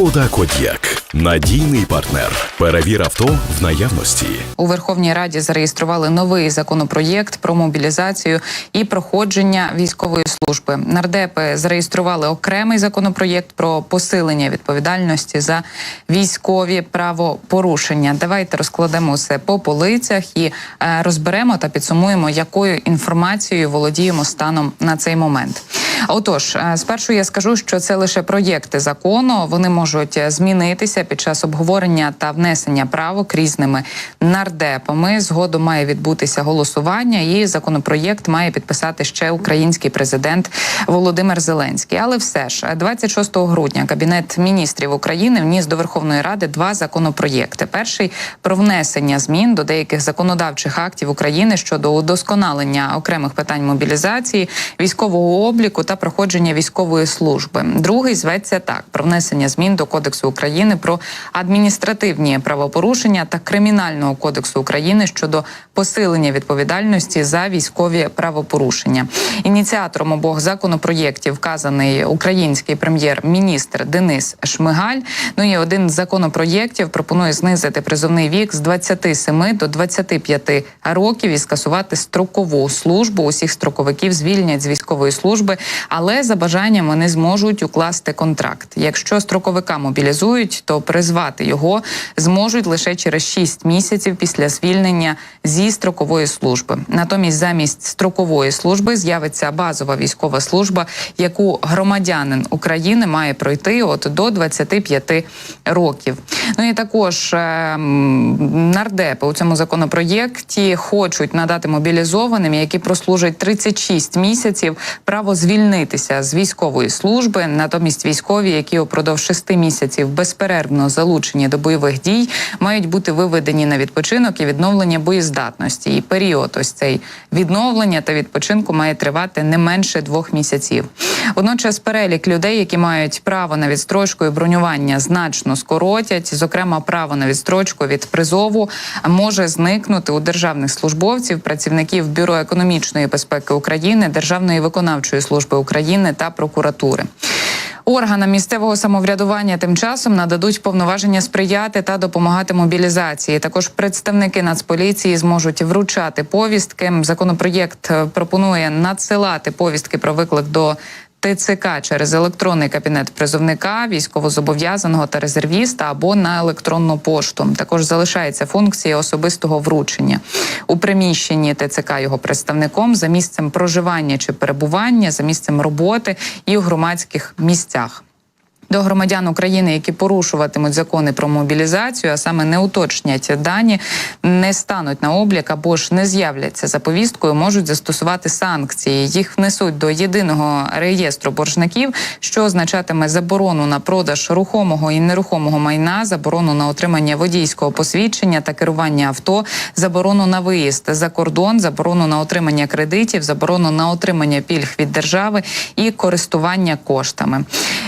Шкода Код'як надійний партнер. Перевір авто в наявності. У Верховній Раді зареєстрували новий законопроєкт про мобілізацію і проходження військової служби. Нардепи зареєстрували окремий законопроєкт про посилення відповідальності за військові правопорушення. Давайте розкладемо все по полицях і е, розберемо та підсумуємо, якою інформацією володіємо станом на цей момент. Отож, е, спершу я скажу, що це лише проєкти закону. Вони можуть е, змінитися під час обговорення та внесення правок різними нардепами. Згодом має відбутися голосування, і законопроєкт має підписати ще український президент Володимир Зеленський. Але все ж 26 грудня кабінет міністрів України вніс до Верховної Ради два законопроєкти. Перший про внесення змін до деяких законодавчих актів України щодо удосконалення окремих питань мобілізації, військового обліку та проходження військової служби. Другий зветься так: про внесення змін до Кодексу України про адміністративні правопорушення та Кримінального кодексу України щодо посилення відповідальності за військові правопорушення. Ініціатором обох законопроєктів вказаний український прем'єр-міністр Денис Шмигаль. Ну і один з законопроєктів пропонує знизити призовний вік з 27 до 25 років і скасувати строкову службу. Усіх строковиків звільнять з військової служби, але за бажанням вони зможуть укласти контракт. Якщо строковика мобілізують, то призвати його зможуть лише через 6 місяців після звільнення зі строкової служби. Натомість, замість строкової служби з'явиться базова військова служба, яку громадянин України має пройти от до 25 років. Ну і також е, нардепи у цьому законопроєкті хочуть надати мобілізованим, які прослужать 36 місяців, право звільнитися з військової служби. Натомість військові, які упродовж 6 місяців безперервно залучені до бойових дій, мають бути виведені на відпочинок і відновлення боєздатності. І період ось цей відновлення та відпочинку має тривати не менше двох місяців. Водночас перелік людей, які мають право на відстрочку і бронювання, значно скоротять. Зокрема, право на відстрочку від призову може зникнути у державних службовців, працівників бюро економічної безпеки України, Державної виконавчої служби України та прокуратури. Органам місцевого самоврядування тим часом нададуть повноваження сприяти та допомагати мобілізації. Також представники Нацполіції зможуть вручати повістки. Законопроєкт е, пропонує надсилати повістки про виклик до. ТЦК через електронний кабінет призовника, військовозобов'язаного та резервіста або на електронну пошту. Також залишається функція особистого вручення у приміщенні ТЦК його представником за місцем проживання чи перебування, за місцем роботи і у громадських місцях. До громадян України, які порушуватимуть закони про мобілізацію, а саме не уточнять дані, не стануть на облік або ж не з'являться за повісткою, можуть застосувати санкції. Їх внесуть до єдиного реєстру боржників, що означатиме заборону на продаж рухомого і нерухомого майна, заборону на отримання водійського посвідчення та керування авто, заборону на виїзд за кордон, заборону на отримання кредитів, заборону на отримання пільг від держави і користування коштами.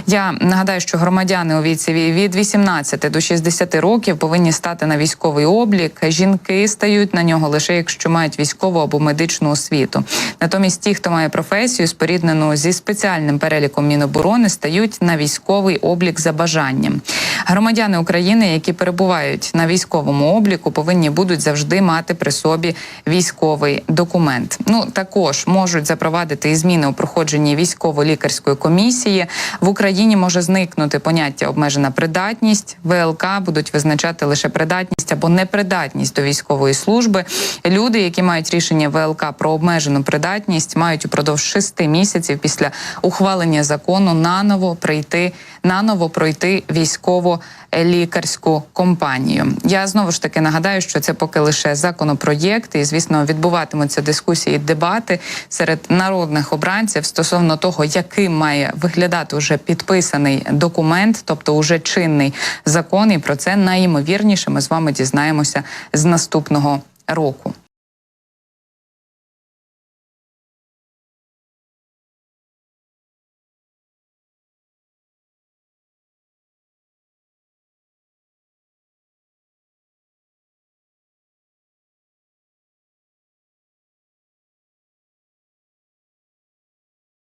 Я нагадаю, що громадяни у віці від 18 до 60 років повинні стати на військовий облік. Жінки стають на нього лише якщо мають військову або медичну освіту. Натомість ті, хто має професію, споріднену зі спеціальним переліком Міноборони, стають на військовий облік за бажанням. Громадяни України, які перебувають на військовому обліку, повинні будуть завжди мати при собі військовий документ. Ну також можуть запровадити і зміни у проходженні військово-лікарської комісії в Україні. Може зникнути поняття обмежена придатність. ВЛК будуть визначати лише придатність або непридатність до військової служби. Люди, які мають рішення ВЛК про обмежену придатність, мають упродовж шести місяців після ухвалення закону наново прийти наново пройти військово-лікарську компанію. Я знову ж таки нагадаю, що це поки лише законопроєкт, і звісно відбуватимуться дискусії, дебати серед народних обранців стосовно того, яким має виглядати вже підписаний документ, тобто уже чинний закон. І про це найімовірніше ми з вами дізнаємося з наступного року.